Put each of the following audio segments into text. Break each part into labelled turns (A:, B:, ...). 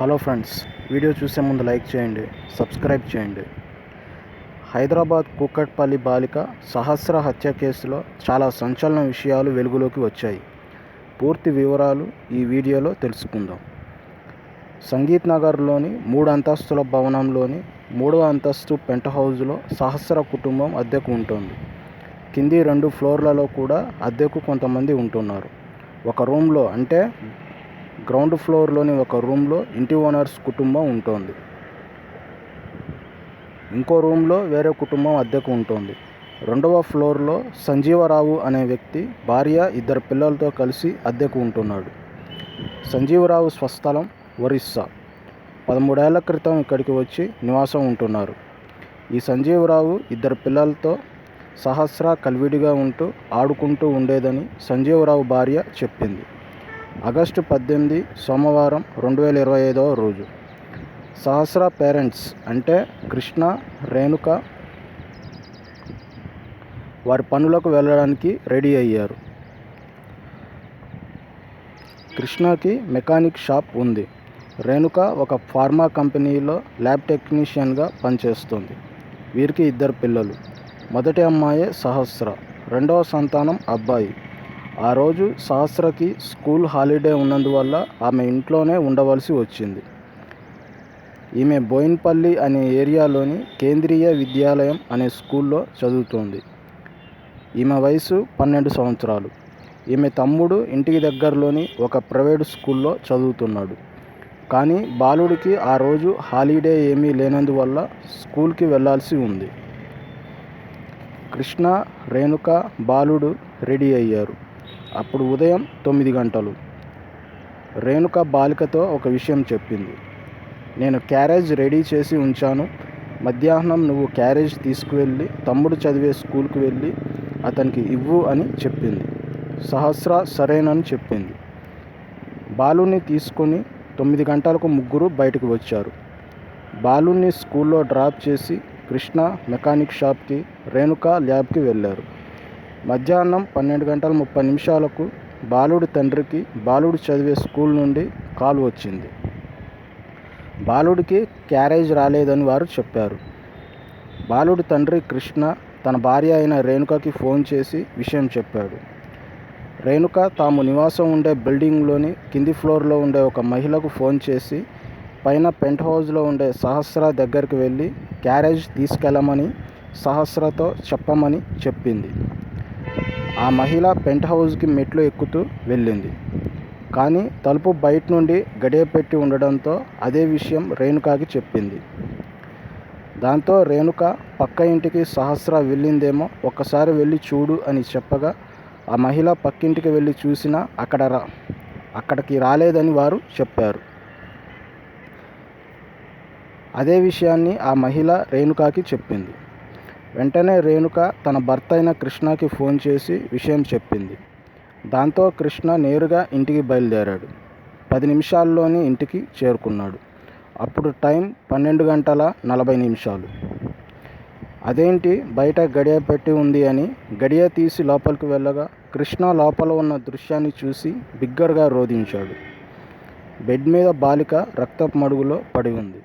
A: Hello friends video చూసే ముందు like చేయండి సబ్స్క్రైబ్ చేయండి. హైదరాబాద్ కూకట్పల్లి బాలిక సహస్ర హత్య కేసులో చాలా సంచలన విషయాలు వెలుగులోకి వచ్చాయి. పూర్తి వివరాలు ఈ వీడియోలో తెలుసుకుందాం. సంగీత్ నగర్లోని మూడు అంతస్తుల భవనంలోని మూడవ అంతస్తు పెంట్ హౌస్లో సహస్ర కుటుంబం అద్దెకు ఉంటుంది. కింది రెండు ఫ్లోర్లలో కూడా అద్దెకు కొంతమంది ఉంటున్నారు. ఒక రూమ్లో అంటే గ్రౌండ్ ఫ్లోర్లోని ఒక రూమ్లో ఇంటి ఓనర్స్ కుటుంబం ఉంటుంది. ఇంకో రూమ్లో వేరే కుటుంబం అద్దెకు ఉంటుంది. రెండవ ఫ్లోర్లో సంజీవరావు అనే వ్యక్తి భార్య ఇద్దరు పిల్లలతో కలిసి అద్దెకు ఉంటున్నాడు. సంజీవరావు స్వస్థలం ఒరిస్సా. పదమూడేళ్ళ క్రితం ఇక్కడికి వచ్చి నివాసం ఉంటున్నారు. ఈ సంజీవరావు ఇద్దరు పిల్లలతో సహస్ర కలివిడిగా ఉంటూ ఆడుకుంటూ ఉండేదని సంజీవరావు భార్య చెప్పింది. ఆగస్టు పద్దెనిమిది సోమవారం రెండు వేల ఇరవై ఐదవ రోజు. సహస్ర పేరెంట్స్ అంటే కృష్ణ రేణుక వారి పనులకు వెళ్ళడానికి రెడీ అయ్యారు. కృష్ణకి మెకానిక్ షాప్ ఉంది. రేణుక ఒక ఫార్మా కంపెనీలో ల్యాబ్ టెక్నీషియన్గా పనిచేస్తుంది. వీరికి ఇద్దరు పిల్లలు. మొదటి అమ్మాయి సహస్ర. రెండవ సంతానం అబ్బాయి. ఆ రోజు సహస్రకి స్కూల్ హాలిడే ఉన్నందువల్ల ఆమె ఇంట్లోనే ఉండవలసి వచ్చింది. ఈమె బోయిన్పల్లి అనే ఏరియాలోని కేంద్రీయ విద్యాలయం అనే స్కూల్లో చదువుతోంది. ఈమె వయసు పన్నెండు సంవత్సరాలు. ఈమె తమ్ముడు ఇంటికి దగ్గరలోని ఒక ప్రైవేట్ స్కూల్లో చదువుతున్నాడు. కానీ బాలుడికి ఆ రోజు హాలిడే ఏమీ లేనందువల్ల స్కూల్కి వెళ్ళాల్సి ఉంది. కృష్ణ రేణుక బాలుడు రెడీ అయ్యారు. అప్పుడు ఉదయం తొమ్మిది గంటలు. రేణుక బాలికతో ఒక విషయం చెప్పింది. నేను క్యారేజ్ రెడీ చేసి ఉంచాను. మధ్యాహ్నం నువ్వు క్యారేజ్ తీసుకువెళ్ళి తమ్ముడు చదివే స్కూల్కి వెళ్ళి అతనికి ఇవ్వు అని చెప్పింది. సహస్ర సరేనని చెప్పింది. బాలుని తీసుకొని తొమ్మిది గంటలకు ముగ్గురు బయటకు వచ్చారు. బాలుని స్కూల్లో డ్రాప్ చేసి కృష్ణ మెకానిక్ షాప్కి రేణుక ల్యాబ్కి వెళ్ళారు. మధ్యాహ్నం పన్నెండు గంటల ముప్పై నిమిషాలకు బాలుడి తండ్రికి బాలుడు చదివే స్కూల్ నుండి కాల్ వచ్చింది. బాలుడికి క్యారేజ్ రాలేదని వారు చెప్పారు. బాలుడి తండ్రి కృష్ణ తన భార్య అయిన రేణుకకి ఫోన్ చేసి విషయం చెప్పాడు. రేణుక తాము నివాసం ఉండే బిల్డింగ్లోని కింది ఫ్లోర్లో ఉండే ఒక మహిళకు ఫోన్ చేసి పైన పెంట్ హౌస్లో ఉండే సహస్ర దగ్గరికి వెళ్ళి క్యారేజ్ తీసుకెళ్ళమని సహస్రతో చెప్పమని చెప్పింది. ఆ మహిళ పెంట్ హౌస్కి మెట్లు ఎక్కుతూ వెళ్ళింది. కానీ తలుపు బయట నుండి గడియ పెట్టి ఉండడంతో అదే విషయం రేణుకాకి చెప్పింది. దాంతో రేణుక పక్క ఇంటికి సహస్ర వెళ్ళిందేమో ఒక్కసారి వెళ్ళి చూడు అని చెప్పగా ఆ మహిళ పక్కింటికి వెళ్ళి చూసినా అక్కడ రా అక్కడికి రాలేదని వారు చెప్పారు. అదే విషయాన్ని ఆ మహిళ రేణుకాకి చెప్పింది. వెంటనే రేణుక తన భర్త అయిన కృష్ణకి ఫోన్ చేసి విషయం చెప్పింది. దాంతో కృష్ణ నేరుగా ఇంటికి బయలుదేరాడు. పది నిమిషాల్లోనే ఇంటికి చేరుకున్నాడు. అప్పుడు టైం పన్నెండు గంటల నలభై నిమిషాలు. అదేంటి బయట గడియ పెట్టి ఉంది అని గడియ తీసి లోపలికి వెళ్ళగా కృష్ణ లోపల ఉన్న దృశ్యాన్ని చూసి బిగ్గరగా రోధించాడు. బెడ్ మీద బాలిక రక్తపు మడుగులో పడి ఉంది.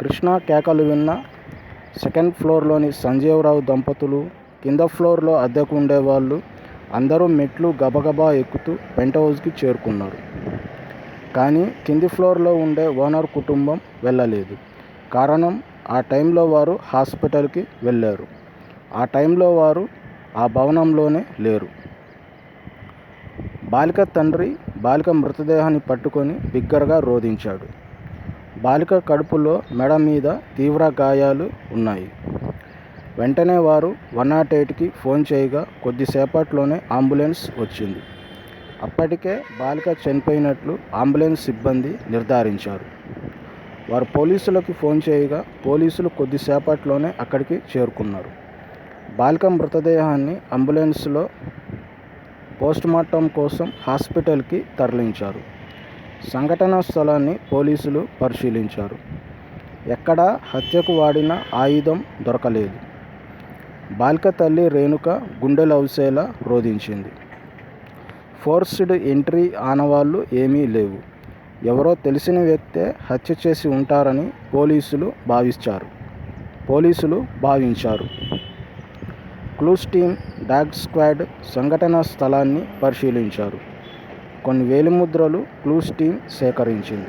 A: కృష్ణ కేకలు విన్న సెకండ్ ఫ్లోర్లోని సంజీవరావు దంపతులు కింద ఫ్లోర్లో అద్దెకు ఉండేవాళ్ళు అందరూ మెట్లు గబగబా ఎక్కుతూ పెంట్ హౌస్కి చేరుకున్నారు. కానీ కింది ఫ్లోర్లో ఉండే ఓనర్ కుటుంబం వెళ్ళలేదు. కారణం ఆ టైంలో వారు హాస్పిటల్కి వెళ్ళారు. ఆ టైంలో వారు ఆ భవనంలోనే లేరు. బాలిక తండ్రి బాలిక మృతదేహాన్ని పట్టుకొని బిగ్గరగా రోధించాడు. బాలిక కడుపులో మెడ మీద తీవ్ర గాయాలు ఉన్నాయి. వెంటనే వారు వన్ నాట్ ఎయిట్కి ఫోన్ చేయగా కొద్దిసేపట్లోనే అంబులెన్స్ వచ్చింది. అప్పటికే బాలిక చనిపోయినట్లు అంబులెన్స్ సిబ్బంది నిర్ధారించారు. వారు పోలీసులకు ఫోన్ చేయగా పోలీసులు కొద్దిసేపట్లోనే అక్కడికి చేరుకున్నారు. బాలిక మృతదేహాన్ని అంబులెన్స్లో పోస్టుమార్టం కోసం హాస్పిటల్కి తరలించారు. సంఘటనా స్థలాన్ని పోలీసులు పరిశీలించారు. ఎక్కడా హత్యకు వాడిన ఆయుధం దొరకలేదు. బాలిక తల్లి రేణుక గుండెలవసేలా రోధించింది. ఫోర్స్డ్ ఎంట్రీ ఆనవాళ్ళు ఏమీ లేవు. ఎవరో తెలిసిన వ్యక్తే హత్య చేసి ఉంటారని పోలీసులు భావించారు పోలీసులు భావించారు. క్లూస్ టీమ్ డాగ్ స్క్వాడ్ సంఘటనా స్థలాన్ని పరిశీలించారు. కొన్ని వేలిముద్రలు క్లూస్ టీమ్ సేకరించింది.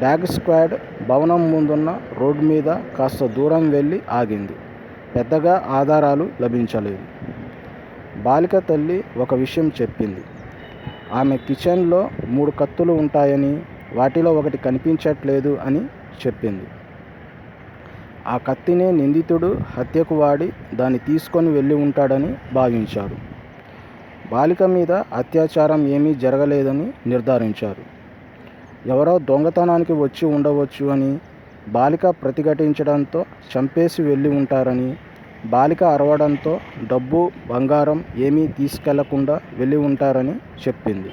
A: డాగ్ స్క్వాడ్ భవనం ముందున్న రోడ్డు మీద కాస్త దూరం వెళ్ళి ఆగింది. పెద్దగా ఆధారాలు లభించలేదు. బాలిక తల్లి ఒక విషయం చెప్పింది. ఆమె కిచెన్లో మూడు కత్తులు ఉంటాయని వాటిలో ఒకటి కనిపించట్లేదు అని చెప్పింది. ఆ కత్తినే నిందితుడు హత్యకు వాడి దాన్ని తీసుకొని వెళ్ళి ఉంటాడని భావించారు. బాలిక మీద అత్యాచారం ఏమీ జరగలేదని నిర్ధారించారు. ఎవరో దొంగతనానికి వచ్చి ఉండవచ్చు అని బాలిక ప్రతిఘటించడంతో చంపేసి వెళ్ళి ఉంటారని బాలిక అరవడంతో డబ్బు బంగారం ఏమీ తీసుకెళ్ళకుండా వెళ్ళి ఉంటారని చెప్పింది.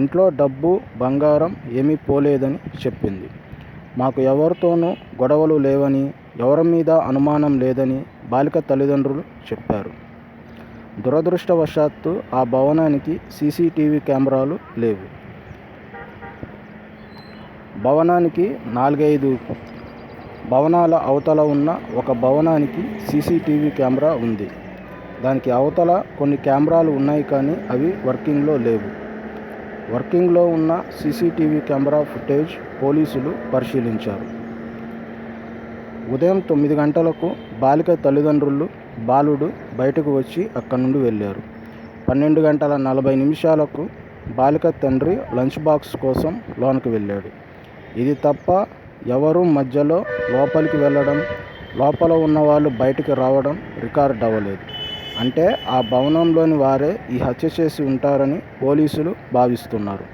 A: ఇంట్లో డబ్బు బంగారం ఏమీ పోలేదని చెప్పింది. మాకు ఎవరితోనూ గొడవలు లేవని ఎవరి మీద అనుమానం లేదని బాలిక తల్లిదండ్రులు చెప్పారు. దురదృష్టవశాత్తు ఆ భవనానికి సీసీటీవీ కెమెరాలు లేవు. భవనానికి నాలుగైదు భవనాల అవతల ఉన్న ఒక భవనానికి సీసీటీవీ కెమెరా ఉంది. దానికి అవతల కొన్ని కెమెరాలు ఉన్నాయి కానీ అవి వర్కింగ్లో లేవు. వర్కింగ్లో ఉన్న సీసీటీవీ కెమెరా ఫుటేజ్ పోలీసులు పరిశీలించారు. ఉదయం తొమ్మిది గంటలకు బాలిక తల్లిదండ్రులు బాలుడు బయటకు వచ్చి అక్కడి నుండి వెళ్ళారు. పన్నెండు గంటల నలభై నిమిషాలకు బాలిక తండ్రి లంచ్ బాక్స్ కోసం లోనికి వెళ్ళాడు. ఇది తప్ప ఎవరు మధ్యలో లోపలికి వెళ్ళడం లోపల ఉన్న వాళ్ళు బయటికి రావడం రికార్డ్ అవ్వలేదు. అంటే ఆ భవనంలోని వారే ఈ హత్య చేసి ఉంటారని పోలీసులు భావిస్తున్నారు.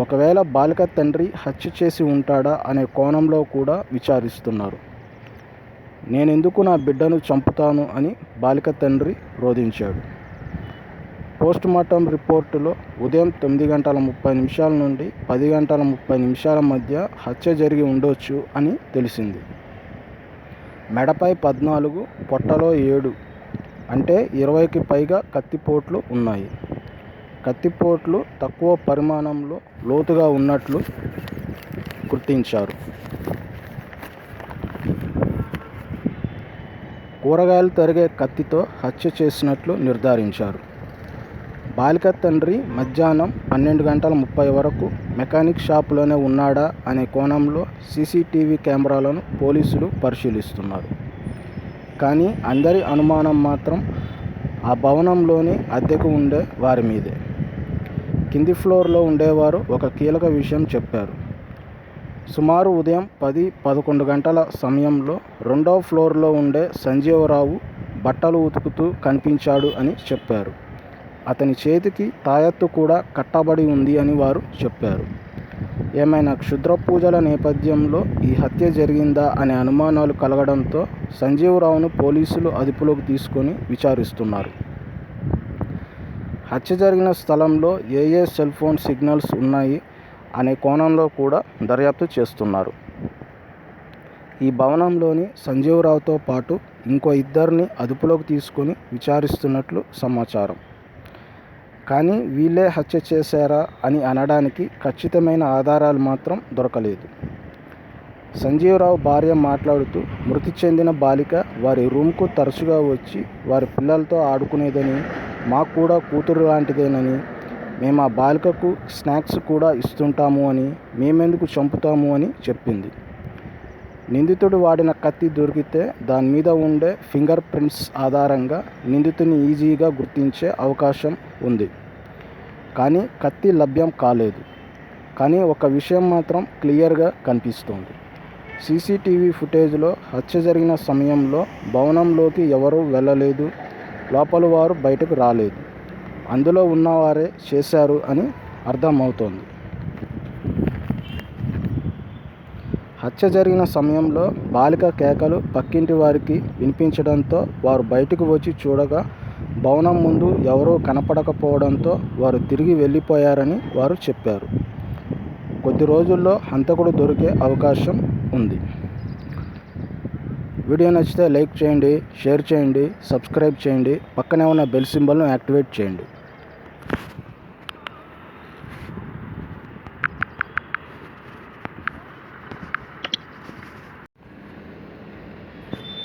A: ఒకవేళ బాలిక తండ్రి హత్య చేసి ఉంటాడా అనే కోణంలో కూడా విచారిస్తున్నారు. నేనెందుకు నా బిడ్డను చంపుతాను అని బాలిక తండ్రి రోధించాడు. పోస్ట్ మార్టం రిపోర్టులో ఉదయం తొమ్మిది గంటల ముప్పై నిమిషాల నుండి పది గంటల ముప్పై నిమిషాల మధ్య హత్య జరిగి ఉండొచ్చు అని తెలిసింది. మెడపై పద్నాలుగు పొట్టలో ఏడు అంటే ఇరవైకి పైగా కత్తిపోట్లు ఉన్నాయి. కత్తిపోట్లు తక్కువ పరిమాణంలో లోతుగా ఉన్నట్లు గుర్తించారు. కూరగాయలు తరిగే కత్తితో హత్య చేసినట్లు నిర్ధారించారు. బాలిక తండ్రి మధ్యాహ్నం పన్నెండు గంటల ముప్పై వరకు మెకానిక్ షాపులోనే ఉన్నాడా అనే కోణంలో సీసీటీవీ కెమెరాలను పోలీసులు పరిశీలిస్తున్నారు. కానీ అందరి అనుమానం మాత్రం ఆ భవనంలోని అద్దెకు ఉండే వారి మీదే. కింది ఫ్లోర్లో ఉండేవారు ఒక కీలక విషయం చెప్పారు. సుమారు ఉదయం పది పదకొండు గంటల సమయంలో రెండవ ఫ్లోర్లో ఉండే సంజీవరావు బట్టలు ఉతుకుతూ కనిపించాడు అని చెప్పారు. అతని చేతికి తాయత్తు కూడా కట్టబడి ఉంది అని వారు చెప్పారు. ఏమైనా క్షుద్ర పూజల నేపథ్యంలో ఈ హత్య జరిగిందా అనే అనుమానాలు కలగడంతో సంజీవరావును పోలీసులు అదుపులోకి తీసుకొని విచారిస్తున్నారు. హత్య జరిగిన స్థలంలో ఏ ఏ సెల్ ఫోన్ సిగ్నల్స్ ఉన్నాయి అనే కోణంలో కూడా దర్యాప్తు చేస్తున్నారు. ఈ భవనంలోని సంజీవరావుతో పాటు ఇంకో ఇద్దరిని అదుపులోకి తీసుకొని విచారిస్తున్నట్లు సమాచారం. కానీ వీళ్ళే హత్య చేశారా అని అనడానికి ఖచ్చితమైన ఆధారాలు మాత్రం దొరకలేదు. సంజీవరావు భార్య మాట్లాడుతూ మృతి చెందిన బాలిక వారి రూమ్కు తరచుగా వచ్చి వారి పిల్లలతో ఆడుకునేదని మాకు కూడా కూతురు లాంటిదేనని మేము ఆ బాలికకు స్నాక్స్ కూడా ఇస్తుంటాము అని మేమెందుకు చంపుతాము అని చెప్పింది. నిందితుడు వాడిన కత్తి దొరికితే దాని మీద ఉండే ఫింగర్ ప్రింట్స్ ఆధారంగా నిందితుని ఈజీగా గుర్తించే అవకాశం ఉంది. కానీ కత్తి లభ్యం కాలేదు. కానీ ఒక విషయం మాత్రం క్లియర్గా కనిపిస్తోంది. సీసీటీవీ ఫుటేజ్లో హత్య జరిగిన సమయంలో భవనంలోకి ఎవరూ వెళ్ళలేదు. లోపల వారు బయటకు రాలేదు. అందులో ఉన్నవారే చేశారు అని అర్థమవుతోంది. హత్య జరిగిన సమయంలో బాలిక కేకలు పక్కింటి వారికి వినిపించడంతో వారు బయటకు వచ్చి చూడగా భవనం ముందు ఎవరూ కనపడకపోవడంతో వారు తిరిగి వెళ్ళిపోయారని వారు చెప్పారు. కొద్ది రోజుల్లో హంతకుడు దొరికే అవకాశం ఉంది. వీడియో నచ్చితే లైక్ చేయండి షేర్ చేయండి సబ్స్క్రైబ్ చేయండి పక్కనే ఉన్న బెల్ సింబల్ను యాక్టివేట్ చేయండి.